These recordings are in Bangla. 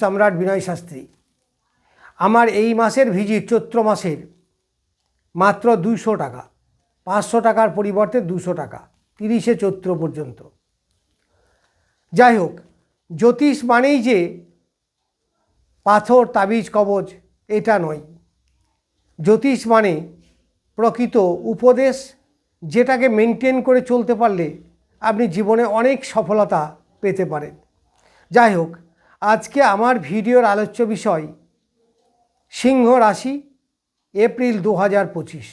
সম্রাট বিনয় শাস্ত্রী। আমার এই মাসের ভিজিট চৈত্র মাসের মাত্র দুইশো টাকা, পাঁচশো টাকার পরিবর্তে দুশো টাকা, তিরিশে চৈত্র পর্যন্ত। যাই হোক, জ্যোতিষ মানেই যে পাথর, তাবিজ, কবজ, এটা নয়। জ্যোতিষ মানে প্রকৃত উপদেশ যেটাকে মেনটেন করে চলতে পারলে আপনি জীবনে অনেক সফলতা পেতে পারেন। যাই হোক আজকে আমার ভিডিওর আলোচ্য বিষয় সিংহ রাশি, এপ্রিল দু হাজার পঁচিশ।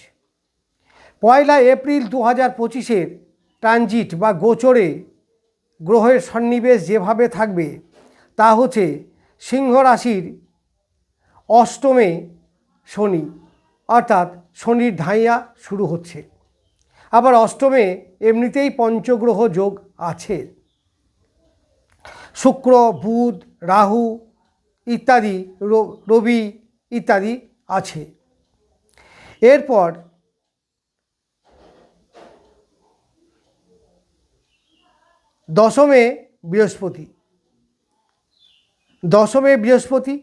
পয়লা এপ্রিল দু হাজার পঁচিশের ট্রানজিট বা গোচরে গ্রহের সন্নিবেশ যেভাবে থাকবে, তা হচ্ছে সিংহ রাশির অষ্টমে শনি, অর্থাৎ শনির ধাইয়া শুরু হচ্ছে। আবার অষ্টমে এমনিতেই পঞ্চগ্রহ যোগ আছে। শুক্র, বুধ, রাহু ইত্যাদি রবি ইত্যাদি আছে। এরপর দশমে বৃহস্পতি। দশমে বৃহস্পতি,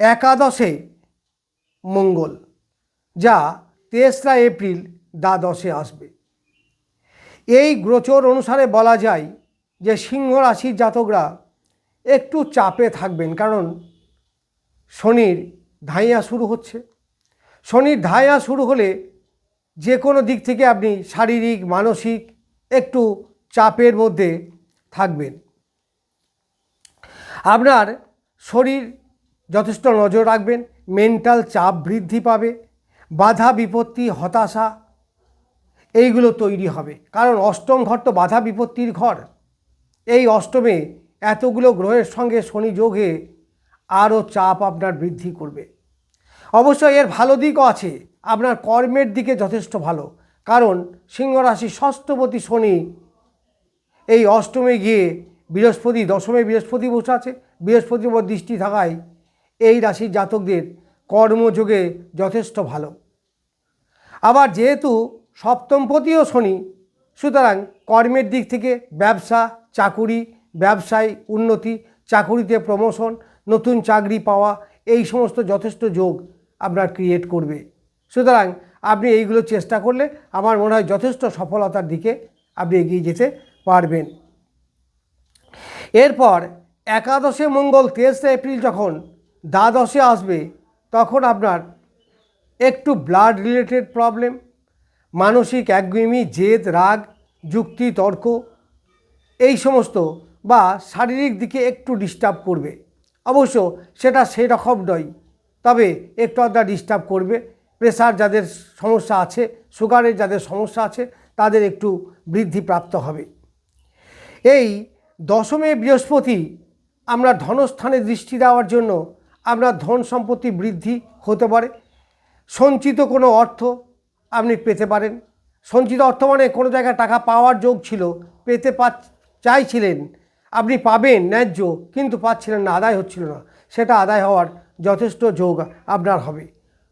একাদশে মঙ্গল, যা তেসরা এপ্রিল দ্বাদশে আসবে। এই গোচর অনুসারে বলা যায় যে সিংহ রাশির জাতকরা একটু চাপে থাকবেন, কারণ শনির ধাইয়া শুরু হচ্ছে। শনির ধাইয়া শুরু হলে যে কোনো দিক থেকে আপনি শারীরিক, মানসিক একটু চাপের মধ্যে থাকবেন। আপনার শরীর যথেষ্ট নজর রাখবেন, মেন্টাল চাপ বৃদ্ধি পাবে, বাধা বিপত্তি, হতাশা, এইগুলো তৈরি হবে। কারণ অষ্টম ঘর তো বাধা বিপত্তির ঘর। এই অষ্টমে এতগুলো গ্রহের সঙ্গে শনি যোগে আরও চাপ আপনার বৃদ্ধি করবে। অবশ্যই এর ভালো দিকও আছে, আপনার কর্মের দিকে যথেষ্ট ভালো। কারণ সিংহরাশি ষষ্ঠপতি শনি এই অষ্টমে গিয়ে বৃহস্পতি দশমে বৃহস্পতি বসে আছে। বৃহস্পতির উপর দৃষ্টি থাকায় এই রাশির জাতকদের কর্মযোগে যথেষ্ট ভালো। আবার যেহেতু সপ্তমপতিও শনি, সুতরাং কর্মের দিক থেকে ব্যবসা চাকুরি, ব্যবসায় উন্নতি, চাকুরিতে প্রমোশন নতুন চাকরি পাওয়া, এই সমস্ত যথেষ্ট যোগ আপনার ক্রিয়েট করবে। সুতরাং আপনি এইগুলো চেষ্টা করলে আমার মনে হয় যথেষ্ট সফলতার দিকে আপনি এগিয়ে যেতে পারবেন। এরপর একাদশে মঙ্গল তেসরা এপ্রিল যখন দ্বাদশে আসবে, তখন আপনার একটু ব্লাড রিলেটেড প্রবলেম মানসিক একগুমি জেদ, রাগ, যুক্তি, তর্ক এই সমস্ত বা শারীরিক দিকে একটু ডিস্টার্ব করবে। অবশ্য সেটা সেই রকম নয়, তবে একটু আধটা ডিস্টার্ব করবে। প্রেশার যাদের সমস্যা আছে সুগারের যাদের সমস্যা আছে, তাদের একটু বৃদ্ধি প্রাপ্ত হবে। এই দশমে বৃহস্পতি আমরা ধনস্থানে দৃষ্টি দেওয়ার জন্য আপনার ধন সম্পত্তি বৃদ্ধি হতে পারে। সঞ্চিত কোনো অর্থ আপনি পেতে পারেন। সঞ্চিত অর্থ মানে কোনো জায়গায় টাকা পাওয়ার যোগ ছিল, পেতে চাইছিলেন, আপনি পাবেন ন্যায্য, কিন্তু পাচ্ছিলেন না, আদায় হচ্ছিল না। সেটা আদায় হওয়ার যথেষ্ট যোগ আপনার হবে।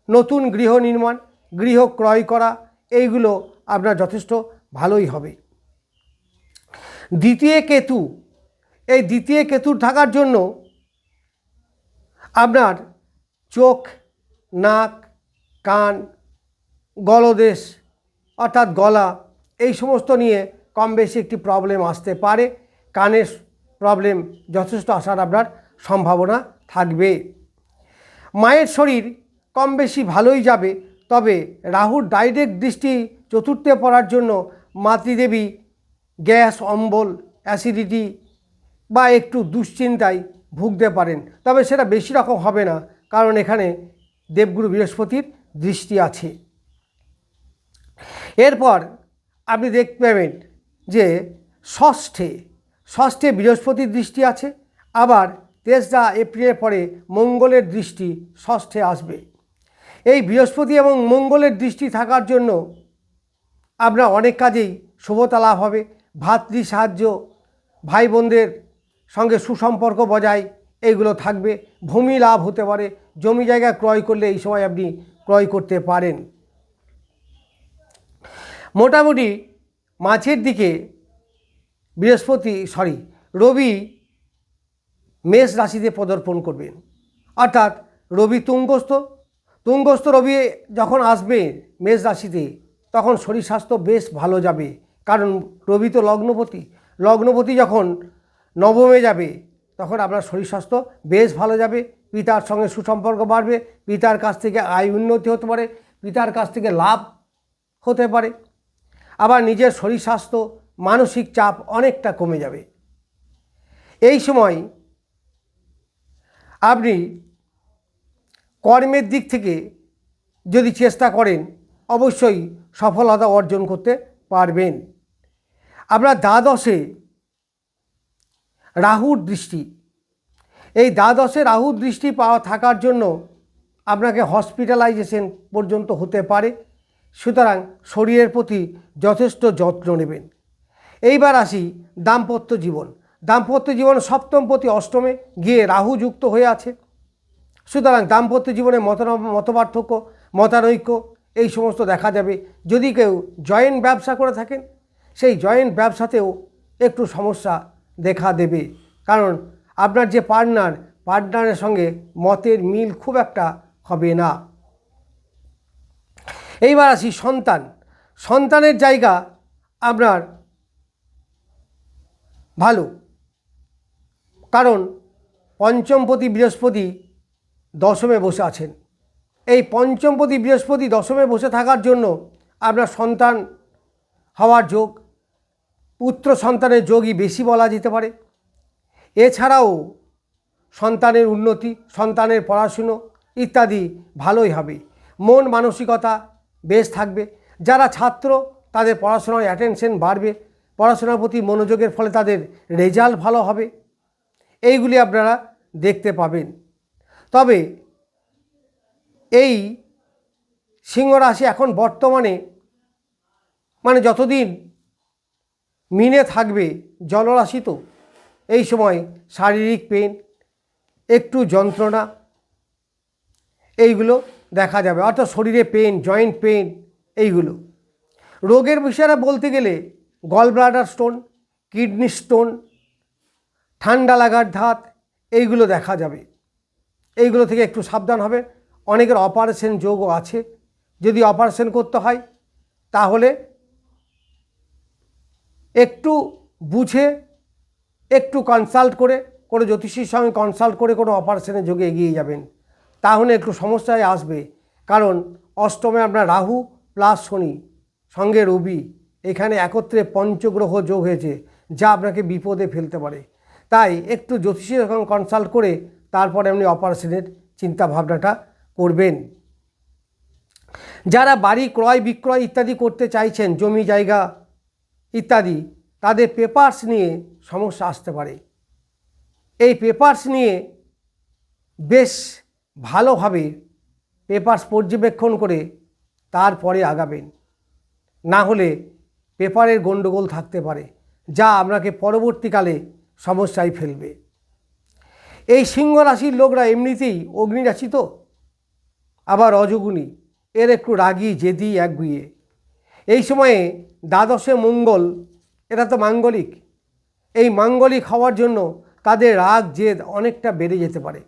নতুন গৃহ নির্মাণ, গৃহ ক্রয় করা, এইগুলো আপনার যথেষ্ট ভালোই হবে। দ্বিতীয় কেতু, এই দ্বিতীয় কেতুর থাকার জন্য আপনার চোখ, নাক, কান, গলদেশ, অর্থাৎ গলা, এই সমস্ত নিয়ে কম বেশি একটি প্রবলেম আসতে পারে। কানের প্রবলেম যথেষ্ট আসার আপনার সম্ভাবনা থাকবে। মায়ের শরীর কম বেশি ভালোই যাবে, তবে রাহুর ডাইরেক্ট দৃষ্টি চতুর্থে পড়ার জন্য মাতৃদেবী গ্যাস, অম্বল অ্যাসিডিটি বা একটু দুশ্চিন্তায় ভুগতে পারেন। তবে সেটা বেশি রকম হবে না, কারণ এখানে দেবগুরু বৃহস্পতির দৃষ্টি আছে। এরপর আপনি দেখতে পাবেন যে ষষ্ঠে ষষ্ঠে বৃহস্পতির দৃষ্টি আছে, আবার তেসরা এপ্রিলের পরে মঙ্গলের দৃষ্টি ষষ্ঠে আসবে। এই বৃহস্পতি এবং মঙ্গলের দৃষ্টি থাকার জন্য আপনার অনেক কাজেই শুভতা লাভ হবে, ভাতৃ সাহায্য ভাই বোনদের সঙ্গে সুসম্পর্ক বজায়, এইগুলো থাকবে। ভূমি লাভ হতে পারে, জমি জায়গা ক্রয় করলে এই সময় আপনি ক্রয় করতে পারেন। মোটামুটি মাঝের দিকে বৃহস্পতি সরি রবি মেষ রাশিতে পদার্পণ করবেন। অর্থাৎ রবি তুঙ্গস্থ। তুঙ্গস্থ রবি যখন আসবে মেষ রাশিতে, তখন শরীর স্বাস্থ্য বেশ ভালো যাবে। কারণ রবি তো লগ্নপতি। লগ্নপতি যখন নবমে যাবে, তখন আপনার শরীর স্বাস্থ্য বেশ ভালো যাবে। পিতার সঙ্গে সুসম্পর্ক বাড়বে। পিতার কাছ থেকে আয় উন্নতি হতে পারে। পিতার কাছ থেকে লাভ হতে পারে। আবার নিজের শরীর স্বাস্থ্য, মানসিক চাপ অনেকটা কমে যাবে। এই সময় আপনি কর্মের দিক থেকে যদি চেষ্টা করেন, অবশ্যই সফলতা অর্জন করতে পারবেন। আপনার দ্বাদশে রাহুর দৃষ্টি। এই দ্বাদশে রাহুর দৃষ্টি পাওয়া থাকার জন্য আপনাকে হসপিটালাইজেশন পর্যন্ত হতে পারে। সুতরাং শরীরের প্রতি যথেষ্ট যত্ন নেবেন। এইবার আসি দাম্পত্য জীবন। দাম্পত্য জীবন সপ্তম প্রতি অষ্টমে গিয়ে রাহু যুক্ত হয়ে আছে। সুতরাং দাম্পত্য জীবনে মত মতপার্থক্য, মতানৈক্য, এই সমস্ত দেখা যাবে। যদি কেউ জয়েন্ট ব্যবসা করে থাকেন, সেই জয়েন্ট ব্যবসাতেও একটু সমস্যা দেখা দেবে। কারণ আপনার যে পার্টনার, পার্টনারের সঙ্গে মতের মিল খুব একটা হবে না। এইবার আসি সন্তান। সন্তানের জায়গা আপনার ভালো। কারণ পঞ্চমপতি বৃহস্পতি দশমে বসে আছেন। এই পঞ্চমপতি বৃহস্পতি দশমে বসে থাকার জন্য আপনার সন্তান হওয়ার যোগ, পুত্র সন্তানের যোগই বেশি বলা যেতে পারে। এছাড়াও সন্তানের উন্নতি, সন্তানের পড়াশুনো ইত্যাদি ভালোই হবে। মন মানসিকতা বেশ থাকবে। যারা ছাত্র, তাদের পড়াশোনার অ্যাটেনশন বাড়বে। পড়াশোনার প্রতি মনোযোগের ফলে তাদের রেজাল্ট ভালো হবে। এইগুলি আপনারা দেখতে পাবেন। তবে এই সিংহ রাশি এখন বর্তমানে মানে যতদিন মিনে থাকবে জলরাশি তো, এই সময় শারীরিক পেন একটু যন্ত্রণা, এইগুলো দেখা যাবে, অর্থাৎ শরীরে পেন জয়েন্ট পেন এইগুলো। রোগের বিষয়ে বলতে গেলে gall bladder stone kidney stone ঠান্ডা লাগার ধাত, এইগুলো দেখা যাবে। এইগুলো থেকে একটু সাবধান হবে। অনেকের অপারেশন যোগও আছে। যদি অপারেশন করতে হয়, তাহলে একটু বুঝে, একটু কনসাল্ট করে, কোনো জ্যোতিষীর সঙ্গে কনসাল্ট করে কোনো অপারেশনের যোগে এগিয়ে যাবেন। তাহলে একটু সমস্যায় আসবে। কারণ অষ্টমে আপনার রাহু প্লাস শনি, সঙ্গে রবি, এখানে একত্রে পঞ্চগ্রহ যোগ হয়েছে, যা আপনাকে বিপদে ফেলতে পারে। তাই একটু জ্যোতিষীর সঙ্গে কনসাল্ট করে তারপরে আপনি অপারেশনের চিন্তাভাবনাটা করবেন। যারা বাড়ি ক্রয়, বিক্রয় ইত্যাদি করতে চাইছেন, জমি, জায়গা ইত্যাদি, তাদের পেপার্স নিয়ে সমস্যা আসতে পারে। এই পেপার্স নিয়ে বেশ ভালোভাবে পেপার্স পর্যবেক্ষণ করে তারপরে আগাবেন। না হলে পেপারের গণ্ডগোল থাকতে পারে, যা আপনাকে পরবর্তীকালে সমস্যায় ফেলবে। এই সিংহ রাশির লোকরা এমনিতেই অগ্নি রাশি তো? আবার রজগুণী এর একটু রাগি, জেদি, একগুয়ে। এই সময়ে দ্বাদশে মঙ্গল এটা তো মাঙ্গলিক। এই মাঙ্গলিক হওয়ার জন্য তাদের রাগ, জেদ অনেকটা বেড়ে যেতে পারে।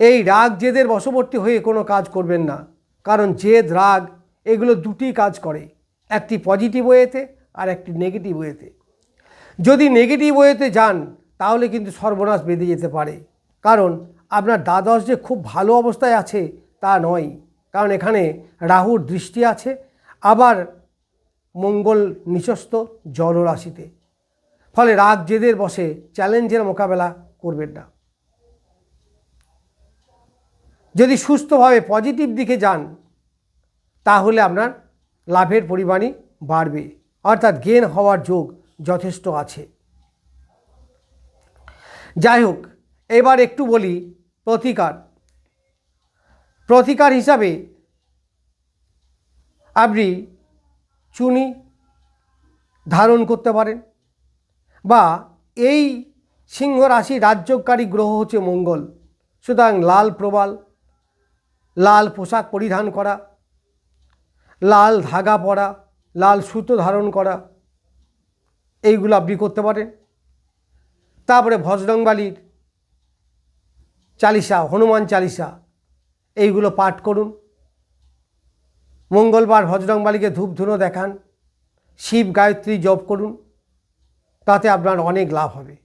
এই রাগ জেদের বশবর্তী হয়ে কোনো কাজ করবেন না। কারণ জেদ, রাগ এগুলো দুটি কাজ করে, একটি পজিটিভ ওয়েতে আর একটি নেগেটিভ ওয়েতে যদি নেগেটিভ ওয়েতে যান, তাহলে কিন্তু সর্বনাশ বেঁধে যেতে পারে। কারণ আপনার দ্বাদশ যে খুব ভালো অবস্থায় আছে, তা নয়। কারণ এখানে রাহুর দৃষ্টি আছে, আবার মঙ্গল নিচস্থ জলরাশিতে। ফলে রাগ জেদের বসে চ্যালেঞ্জের মোকাবেলা করবেন না। যদি সুস্থভাবে পজিটিভ দিকে যান, তাহলে আপনার লাভের পরিমাণই বাড়বে। অর্থাৎ গেন হওয়ার যোগ যথেষ্ট আছে। যাই হোক, এবার একটু বলি প্রতিকার। প্রতিকার হিসাবে আপনি চুনি ধারণ করতে পারেন বা এই সিংহ রাশি রাজ্যকারী গ্রহ হচ্ছে মঙ্গল। সুতরাং লাল প্রবাল লাল পোশাক পরিধান করা, লাল ধাগা পরা, লাল সুতো ধারণ করা, এইগুলো আপনি করতে পারেন। তারপরে ভজরংবালির চালিসা, হনুমান চালিসা, এইগুলো পাঠ করুন। মঙ্গলবার ভজরংবালিকে ধূপ ধুনো দেখান, শিব গায়ত্রী জপ করুন, তাতে আপনার অনেক লাভ হবে।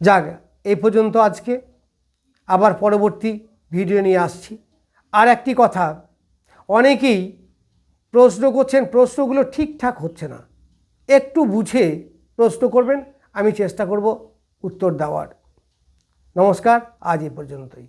যাক এই পর্যন্ত আজকে। আবার পরবর্তী ভিডিও নিয়ে আসছি। আর একটি কথা, অনেকেই প্রশ্ন করছেন, প্রশ্নগুলো ঠিকঠাক হচ্ছে না। একটু বুঝে প্রশ্ন করবেন, আমি চেষ্টা করব উত্তর দেওয়ার। নমস্কার, আজ এ পর্যন্তই।